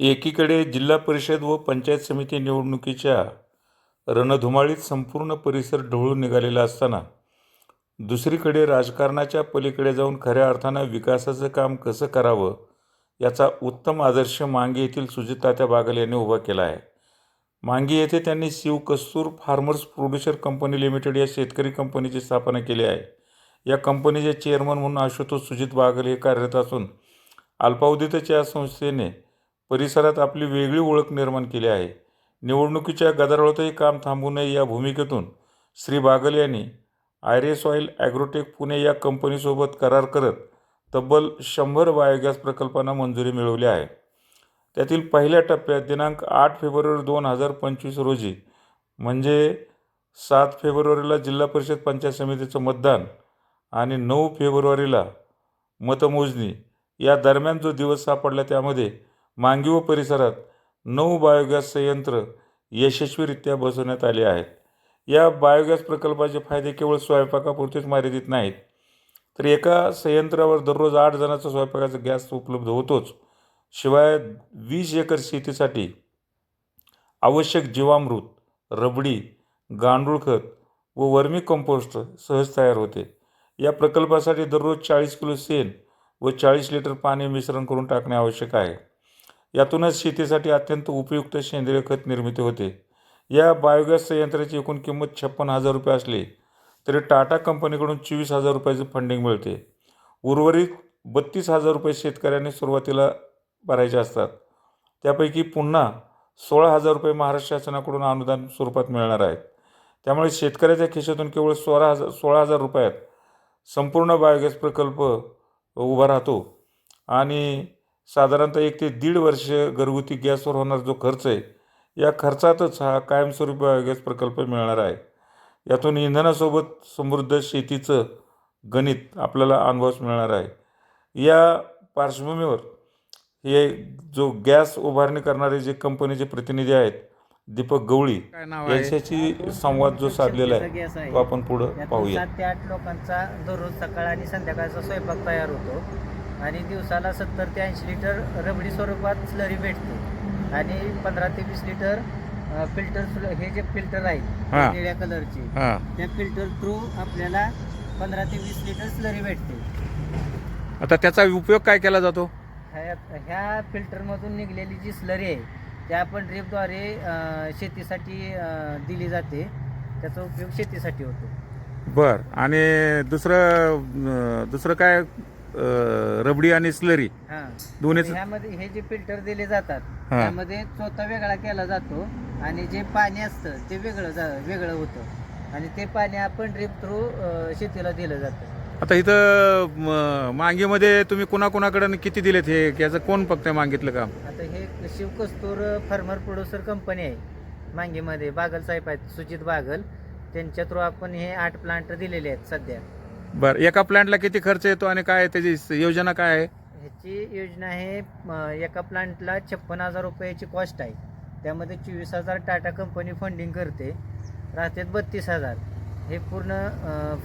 एकीकडे जिल्हा परिषद व पंचायत समिती निवडणुकीच्या रणधुमाळीत संपूर्ण परिसर ढवळून निघालेला असताना दुसरीकडे राजकारणाच्या पलीकडे जाऊन खऱ्या अर्थानं विकासाचं काम कसं करावं याचा उत्तम आदर्श मांगी येथील सुजितात्या बागल यांनी उभा केला आहे. मांगी येथे त्यांनी Shiv Kastur farmers producer company limited या शेतकरी कंपनीची स्थापना केली आहे. या कंपनीचे चेअरमन म्हणून आशुतोष सुजित बागल हे कार्यरत असून अल्पावधीतच या संस्थेने परिसरात आपली वेगळी ओळख निर्माण केली आहे. निवडणुकीच्या गदारोळातही काम थांबू नये या भूमिकेतून श्री बागल यांनी आयरेस ऑईल ॲग्रोटेक पुणे या कंपनीसोबत करार करत तब्बल शंभर बायोगॅस प्रकल्पांना मंजुरी मिळवली आहे. त्यातील पहिल्या टप्प्यात दिनांक आठ फेब्रुवारी दोन हजार पंचवीस रोजी म्हणजे सात फेब्रुवारीला जिल्हा परिषद पंचायत समितीचं मतदान आणि नऊ फेब्रुवारीला मतमोजणी या दरम्यान जो दिवस सापडला त्यामध्ये मांगी व परिसरात नऊ बायोगॅस संयंत्र यशस्वीरित्या बसवण्यात आले आहेत. या बायोगॅस प्रकल्पाचे फायदे केवळ स्वयंपाकापुरतेच मर्यादित नाहीत तर एका संयंत्रावर दररोज आठ जणांचा स्वयंपाकाचा गॅस उपलब्ध होतोच. शिवाय वीस एकर शेतीसाठी आवश्यक जीवामृत रबडी गांडूळ खत व वर्मी कंपोस्ट सहज तयार होते. या प्रकल्पासाठी दररोज चाळीस किलो शेण व चाळीस लिटर पाणी मिश्रण करून टाकणे आवश्यक आहे. यातूनच शेतीसाठी अत्यंत उपयुक्त सेंद्रिय खत निर्मिती होते. या बायोगॅस संयंत्राची एकूण किंमत छप्पन हजार रुपये असली तरी टाटा कंपनीकडून चोवीस हजार रुपयाचं फंडिंग मिळते. उर्वरित बत्तीस हजार रुपये शेतकऱ्यांनी सुरुवातीला भरायचे असतात. त्यापैकी पुन्हा सोळा हजार रुपये महाराष्ट्र शासनाकडून अनुदान स्वरूपात मिळणार आहेत. त्यामुळे शेतकऱ्याच्या खिशातून केवळ सोळा हजार सोळा हजार रुपयात संपूर्ण बायोगॅस प्रकल्प उभा राहतो. आणि साधारणतः एक ते दीड वर्ष घरगुती गॅसवर होणारा जो खर्च आहे या खर्चातच हा कायमस्वरूपी बायोगॅस प्रकल्प मिळणार आहे. यातून इंधनासोबत समृद्ध शेतीचं गणित आपल्याला अनुभवास मिळणार आहे. या पार्श्वभूमीवर हे जो गॅस उभारणी करणारे जे कंपनीचे प्रतिनिधी आहेत दीपक गवळी यांच्याशी संवाद जो साधलेला आहे तो आपण पुढं पाहूया. सात ते आठ लोकांचा दररोज सकाळ आणि संध्याकाळचा स्वयंपाक तयार होतो. आणि दिवसाला सत्तर ते ऐंशी लिटर रबडी स्वरूपात स्लरी भेटते. आणि पंधरा ते वीस लिटर फिल्टर हे जे फिल्टर आहेत हा. निळ्या कलरचे त्या फिल्टर थ्रू आपल्याला पंधरा ते वीस लिटर स्लरी भेटते. आता त्याचा उपयोग काय केला जातो? ह्या ह्या फिल्टरमधून निघलेली जी स्लरी आहे त्या आपण ड्रिपद्वारे शेतीसाठी दिली जाते. त्याचा उपयोग शेतीसाठी होतो. बर. आणि दुसरं दुसरं काय रबडी आणि स्लरी. हा. दोन्हीच ह्यामध्ये हे जे फिल्टर दिले जातात हा. त्यामध्ये चोथा वेगळा केला जातो आणि जे पाणी असतं ते वेगळं जा वेगळं होतं. आणि ते पाणी आपण ड्रिप थ्रू शेतीला दिलं जातं. आता इथं म, मांगीमध्ये तुम्ही कुणाकुणाकडं किती दिलेत हे? याचं कोण फक्त मागितलं काम? आता हे शिवकस्तूर फार्मर प्रोड्युसर कंपनी आहे मांगीमध्ये. बागल साहेब आहेत सुजित बागल. त्यांच्या थ्रू आपण हे आठ प्लांट दिलेले आहेत सध्या. बरं एका प्लांटला किती खर्च येतो आणि काय त्याची योजना काय आहे? ह्याची योजना आहे म, एका प्लांटला छप्पन हजार रुपयाची कॉस्ट आहे. त्यामध्ये चोवीस हजार टाटा कंपनी फंडिंग करते. राहतात बत्तीस हजार. हे पूर्ण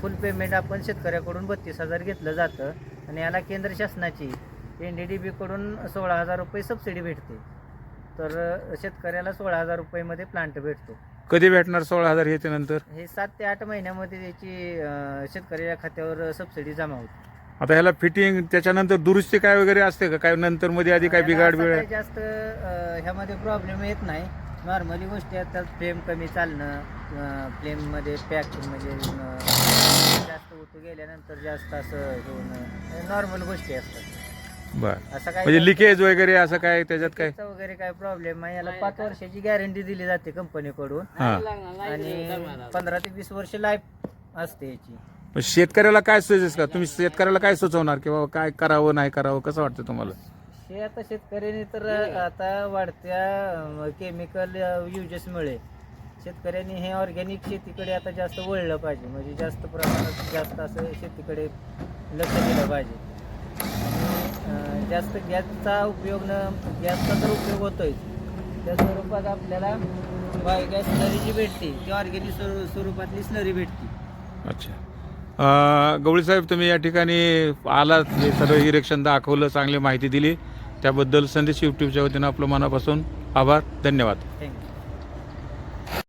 फुल पेमेंट आपण शेतकऱ्याकडून बत्तीस हजार घेतलं जातं आणि याला केंद्र शासनाची एन डी डी बीकडून सोळा हजार रुपये सबसिडी भेटते. तर शेतकऱ्याला सोळा हजार रुपयेमध्ये प्लांट भेटतो. कधी भेटणार सोळा हजार हे नंतर? हे सात ते आठ महिन्यामध्ये त्याची अ, शेतकऱ्याच्या खात्यावर सबसिडी जमा होते. आता ह्याला फिटिंग त्याच्यानंतर दुरुस्ती काय वगैरे असते का? काय नंतर मध्ये आधी काय बिघाड असं बिघाड? काही जास्त अं, ह्यामध्ये प्रॉब्लेम येत नाही. नॉर्मली गोष्टी असतात फ्लेम कमी चालणं फ्लेममध्ये पॅक म्हणजे अं, जास्त उतू गेल्यानंतर जास्त असं होणं नॉर्मल गोष्टी असतात. बर. असं काय म्हणजे लिकेज वगैरे असं काय त्याच्यात काय? वगैरे काय प्रॉब्लेम नाही. याला पाच वर्षाची गॅरंटी दिली जाते कंपनीकडून हा. आणि पंधरा ते वीस वर्ष लाईफ असते याची. मग शेतकऱ्याला काय सजेस्ट का तुम्ही शेतकऱ्याला काय सुचवणार की बाबा काय करावं नाही करावं? कसं वाटतं तुम्हाला? हे आता शेतकऱ्यांनी तर आता वाढत्या केमिकल युजेसमुळे शेतकऱ्यांनी हे ऑर्गॅनिक शेतीकडे आता जास्त वळलं पाहिजे. म्हणजे जास्त प्रमाणात जास्त असं शेतीकडे लक्ष दिलं पाहिजे. जास्त गॅसचा उपयोग न गॅसचा तर उपयोग होतोय. त्या स्वरूपात आपल्याला बायोगॅस स्लरी जी भेटते ती ऑर्गॅनिक स्वरूपातली स्लरी भेटते. अच्छा. गवळी साहेब तुम्ही या ठिकाणी आलात हे सर्व इरेक्शन दाखवलं चांगली माहिती दिली. त्याबद्दल संदेश यूट्यूबच्या वतीनं आपलं मनापासून आभार धन्यवाद. थँक्यू